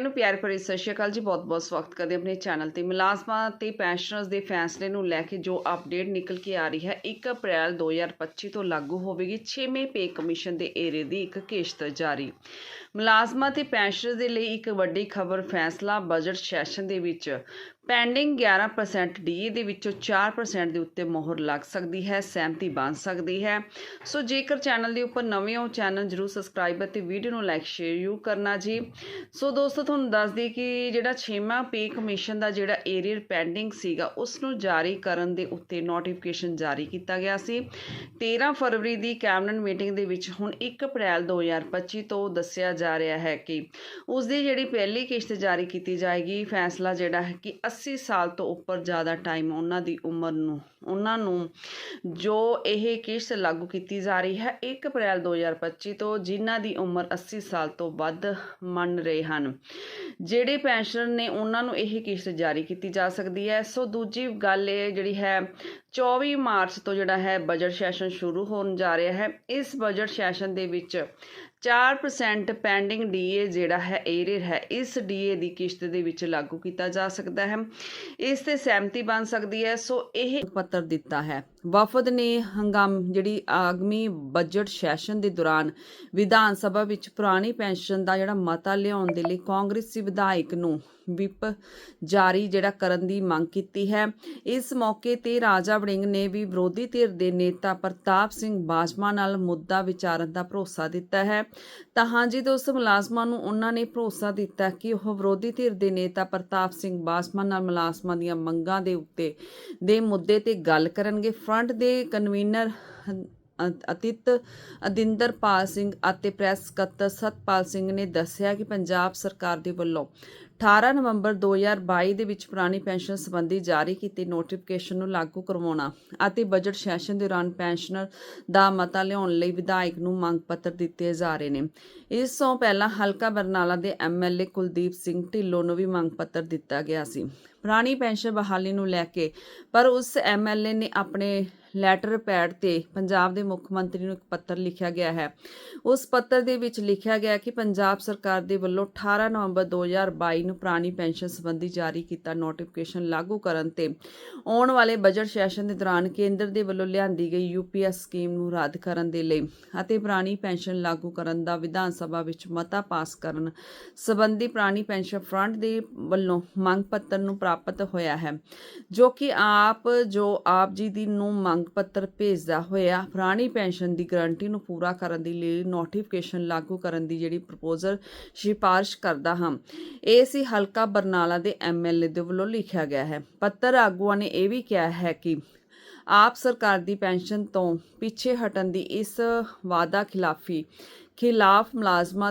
ਨੂੰ ਪਿਆਰ ਭਰੀ ਸਤਿ ਸ਼੍ਰੀ ਅਕਾਲ ਜੀ। ਬਹੁਤ-ਬਹੁਤ ਸਵਾਗਤ ਕਰਦੇ ਆਪਣੇ ਚੈਨਲ ਤੇ। ਮੁਲਾਜ਼ਮਾਂ ਤੇ ਪੈਨਸ਼ਨਰਸ ਦੇ ਫੈਸਲੇ ਨੂੰ ਲੈ ਕੇ ਜੋ ਅਪਡੇਟ ਨਿਕਲ ਕੇ ਆ ਰਹੀ ਹੈ 1 ਅਪ੍ਰੈਲ 2025 ਤੋਂ ਲਾਗੂ ਹੋਵੇਗੀ। 6ਵੇਂ ਪੇ ਕਮਿਸ਼ਨ ਦੇ ਏਰੇ ਦੀ ਇੱਕ ਕਿਸ਼ਤ ਜਾਰੀ। ਮੁਲਾਜ਼ਮਾਂ ਤੇ ਪੈਨਸ਼ਨਰਸ ਦੇ ਲਈ ਇੱਕ ਵੱਡੀ ਖਬਰ ਫੈਸਲਾ ਬਜਟ ਸੈਸ਼ਨ ਦੇ ਵਿੱਚ। ਪੈਂਡਿੰਗ 11% ਡੀਏ ਦੇ ਵਿੱਚੋਂ 4% ਦੇ ਉੱਤੇ ਮੋਹਰ ਲੱਗ ਸਕਦੀ ਹੈ, ਸਹਿਮਤੀ ਬਣ ਸਕਦੀ ਹੈ। ਸੋ ਜੇਕਰ ਚੈਨਲ ਦੇ ਉੱਪਰ ਨਵੇਂ ਹੋ, ਚੈਨਲ ਜਰੂਰ ਸਬਸਕ੍ਰਾਈਬ ਅਤੇ ਵੀਡੀਓ ਨੂੰ ਲਾਈਕ, ਸ਼ੇਅਰ ਯੂ ਕਰਨਾ ਜੀ। ਸੋ ਦੋਸਤੋ, ਤੁਹਾਨੂੰ ਦੱਸ ਦਈਏ ਕਿ ਜਿਹੜਾ 6ਵਾਂ ਪੇ ਕਮਿਸ਼ਨ ਦਾ ਜਿਹੜਾ ਏਰੀਅਰ ਪੈਂਡਿੰਗ ਸੀਗਾ, ਉਸ ਨੂੰ ਜਾਰੀ ਕਰਨ ਦੇ ਉੱਤੇ ਨੋਟੀਫਿਕੇਸ਼ਨ ਜਾਰੀ ਕੀਤਾ ਗਿਆ ਸੀ। 13 ਫਰਵਰੀ ਦੀ ਕੈਬਨਿਟ ਮੀਟਿੰਗ ਦੇ ਵਿੱਚ ਹੁਣ 1 ਅਪ੍ਰੈਲ 2025 ਤੋਂ ਦੱਸਿਆ ਜਾ ਰਿਹਾ ਹੈ ਕਿ ਉਸ ਦੀ ਜਿਹੜੀ ਪਹਿਲੀ ਕਿਸ਼ਤ ਜਾਰੀ ਕੀਤੀ ਜਾਏਗੀ, ਫੈਸਲਾ ਜਿਹੜਾ ਹੈ ਕਿ 80 ਸਾਲ ਤੋਂ ਉੱਪਰ ਜ਼ਿਆਦਾ ਟਾਈਮ ਉਹਨਾਂ ਦੀ ਉਮਰ ਨੂੰ, ਉਹਨਾਂ ਨੂੰ ਜੋ ਇਹ ਕਿਸ਼ਤ ਲਾਗੂ ਕੀਤੀ ਜਾ ਰਹੀ ਹੈ 1 ਅਪ੍ਰੈਲ 2025 ਤੋਂ, ਜਿਨ੍ਹਾਂ ਦੀ ਉਮਰ 80 ਸਾਲ ਤੋਂ ਵੱਧ ਮੰਨ ਰਹੇ ਹਨ, ਜਿਹੜੇ ਪੈਨਸ਼ਨਰ ਨੇ ਉਹਨਾਂ ਨੂੰ ਇਹ ਕਿਸ਼ਤ ਜਾਰੀ ਕੀਤੀ ਜਾ ਸਕਦੀ ਹੈ। ਸੋ ਦੂਜੀ ਗੱਲ ਇਹ ਜਿਹੜੀ ਹੈ 24 ਮਾਰਚ ਤੋਂ ਜਿਹੜਾ ਹੈ ਬਜਟ ਸੈਸ਼ਨ ਸ਼ੁਰੂ ਹੋਣ ਜਾ ਰਿਹਾ ਹੈ। ਇਸ ਬਜਟ ਸੈਸ਼ਨ ਦੇ ਵਿੱਚ 4% ਪੈਂਡਿੰਗ ਡੀਏ ਜਿਹੜਾ ਹੈ ਏਰੀਅਰ ਹੈ, ਇਸ ਡੀਏ ਦੀ ਕਿਸ਼ਤ ਦੇ ਵਿੱਚ ਲਾਗੂ ਕੀਤਾ ਜਾ ਸਕਦਾ ਹੈ। ਇਸ ਤੇ ਸਹਿਮਤੀ ਬਣ ਸਕਦੀ ਹੈ। ਸੋ ਇਹ ਪੱਤਰ ਦਿੱਤਾ ਹੈ। ਵਫਦ ਨੇ ਹੰਗਾਮ ਜਿਹੜੀ ਆਗਮੀ ਬਜਟ ਸੈਸ਼ਨ ਦੇ ਦੌਰਾਨ ਵਿਧਾਨ ਸਭਾ ਵਿੱਚ ਪੁਰਾਣੀ ਪੈਨਸ਼ਨ ਦਾ ਜਿਹੜਾ ਮਤਾ ਲਿਆਉਣ ਦੇ ਲਈ ਕਾਂਗਰਸੀ ਵਿਧਾਇਕ ਨੂੰ ਵਿਪ ਜਾਰੀ ਜਿਹੜਾ ਕਰਨ ਦੀ ਮੰਗ ਕੀਤੀ ਹੈ। ਇਸ ਮੌਕੇ ਤੇ ਰਾਜਾ ਵੜਿੰਗ ਨੇ ਵੀ ਵਿਰੋਧੀ ਧਿਰ ਦੇ ਨੇਤਾ ਪ੍ਰਤਾਪ ਸਿੰਘ ਬਾਜਵਾ ਨਾਲ ਮੁੱਦਾ ਵਿਚਾਰਨ ਦਾ ਭਰੋਸਾ ਦਿੱਤਾ ਹੈ। ਤਾਂ ਹਾਂਜੀ ਦੋਸਤੋ ਮੁਲਾਜ਼ਮਾਂ ਨੂੰ ਉਹਨਾਂ ਨੇ ਭਰੋਸਾ ਦਿੱਤਾ ਕਿ ਉਹ ਵਿਰੋਧੀ ਧਿਰ ਦੇ ਨੇਤਾ ਪ੍ਰਤਾਪ ਸਿੰਘ ਬਾਜਵਾ ਨਾਲ ਮੁਲਾਜ਼ਮਾਂ ਦੀਆਂ ਮੰਗਾਂ ਦੇ ਉੱਤੇ ਦੇ ਮੁੱਦੇ ਤੇ ਗੱਲ ਕਰਨਗੇ। ਫਰੰਟ ਦੇ ਕਨਵੀਨਰ ਅਤਿਤ ਅਦਿੰਦਰਪਾਲ ਸਿੰਘ ਅਤੇ ਪ੍ਰੈਸ ਸਕੱਤਰ ਸਤਪਾਲ ਸਿੰਘ ਨੇ ਦੱਸਿਆ ਕਿ ਪੰਜਾਬ ਸਰਕਾਰ ਦੇ ਵੱਲੋਂ 18 ਨਵੰਬਰ 2022 ਦੇ ਵਿੱਚ ਪੁਰਾਣੀ ਪੈਨਸ਼ਨ ਸੰਬੰਧੀ ਜਾਰੀ ਕੀਤੀ ਨੋਟੀਫਿਕੇਸ਼ਨ ਨੂੰ ਲਾਗੂ ਕਰਵਾਉਣਾ ਅਤੇ ਬਜਟ ਸੈਸ਼ਨ ਦੌਰਾਨ ਪੈਨਸ਼ਨਰ ਦਾ ਮਤਾ ਲਿਆਉਣ ਲਈ ਵਿਧਾਇਕ ਨੂੰ ਮੰਗ ਪੱਤਰ ਦਿੱਤੇ ਜਾ ਰਹੇ ਨੇ। ਇਸ ਤੋਂ ਪਹਿਲਾਂ ਹਲਕਾ ਬਰਨਾਲਾ ਦੇ ਐਮਐਲਏ ਕੁਲਦੀਪ ਸਿੰਘ ਢਿੱਲੋਂ ਨੂੰ ਵੀ ਮੰਗ ਪੱਤਰ ਦਿੱਤਾ ਗਿਆ ਸੀ। ਪੁਰਾਣੀ ਪੈਨਸ਼ਨ ਬਹਾਲੀ ਨੂੰ ਲੈ ਕੇ ਪਰ ਉਸ ਐਮਐਲਏ ਨੇ ਆਪਣੇ ਲੈਟਰ ਪੈਡ ਤੇ ਪੰਜਾਬ ਦੇ ਮੁੱਖ ਮੰਤਰੀ ਨੂੰ ਇੱਕ ਪੱਤਰ ਲਿਖਿਆ ਗਿਆ ਹੈ। ਉਸ ਪੱਤਰ ਦੇ ਵਿੱਚ ਲਿਖਿਆ ਗਿਆ ਕਿ ਪੰਜਾਬ ਸਰਕਾਰ ਦੇ ਵੱਲੋਂ 18 ਨਵੰਬਰ 2022 ਨੂੰ ਪੁਰਾਣੀ ਪੈਨਸ਼ਨ ਸੰਬੰਧੀ ਜਾਰੀ ਕੀਤਾ ਨੋਟੀਫਿਕੇਸ਼ਨ ਲਾਗੂ ਕਰਨ ਤੇ ਆਉਣ ਵਾਲੇ ਬਜਟ ਸੈਸ਼ਨ ਦੇ ਦੌਰਾਨ ਕੇਂਦਰ ਦੇ ਵੱਲੋਂ ਲਿਆਂਦੀ ਗਈ ਯੂਪੀਐਸ ਸਕੀਮ ਨੂੰ ਰੱਦ ਕਰਨ ਦੇ ਲਈ ਅਤੇ ਪੁਰਾਣੀ ਪੈਨਸ਼ਨ ਲਾਗੂ ਕਰਨ ਦਾ ਵਿਧਾਨ ਸਭਾ ਵਿੱਚ ਮਤਾ ਪਾਸ ਕਰਨ ਸੰਬੰਧੀ ਪੁਰਾਣੀ ਪੈਨਸ਼ਨ ਫਰੰਟ ਦੇ ਵੱਲੋਂ ਮੰਗ ਪੱਤਰ ਨੂੰ ਪ੍ਰਾਪਤ ਹੋਇਆ ਹੈ, ਜੋ ਕਿ ਆਪ, ਜੋ ਆਪ ਜੀ ਦੀ ਨੂੰ ਮੰਗ ਪੱਤਰ ਭੇਜਦਾ ਹੋਇਆ ਪੁਰਾਣੀ ਪੈਨਸ਼ਨ ਦੀ ਗਾਰੰਟੀ ਨੂੰ ਪੂਰਾ ਕਰਨ ਦੇ ਲਈ ਨੋਟੀਫਿਕੇਸ਼ਨ ਲਾਗੂ ਕਰਨ ਦੀ ਜਿਹੜੀ ਪ੍ਰਪੋਜ਼ਲ ਸਿਫਾਰਿਸ਼ ਕਰਦਾ ਹਾਂ। ਇਹ ਸੀ ਹਲਕਾ ਬਰਨਾਲਾ ਦੇ ਐਮਐਲਏ ਦੇ ਵੱਲੋਂ ਲਿਖਿਆ ਗਿਆ ਹੈ। ਪੱਤਰ ਆਗੂਆਂ ਨੇ ਇਹ ਵੀ ਕਿਹਾ ਹੈ ਕਿ ਆਪ ਸਰਕਾਰ ਦੀ ਪੈਨਸ਼ਨ ਤੋਂ ਪਿੱਛੇ ਹਟਣ ਦੀ ਇਸ ਵਾਅਦਾ ਖਿਲਾਫੀ ਖਿਲਾਫ ਮੁਲਾਜ਼ਮਾਂ ਦੇ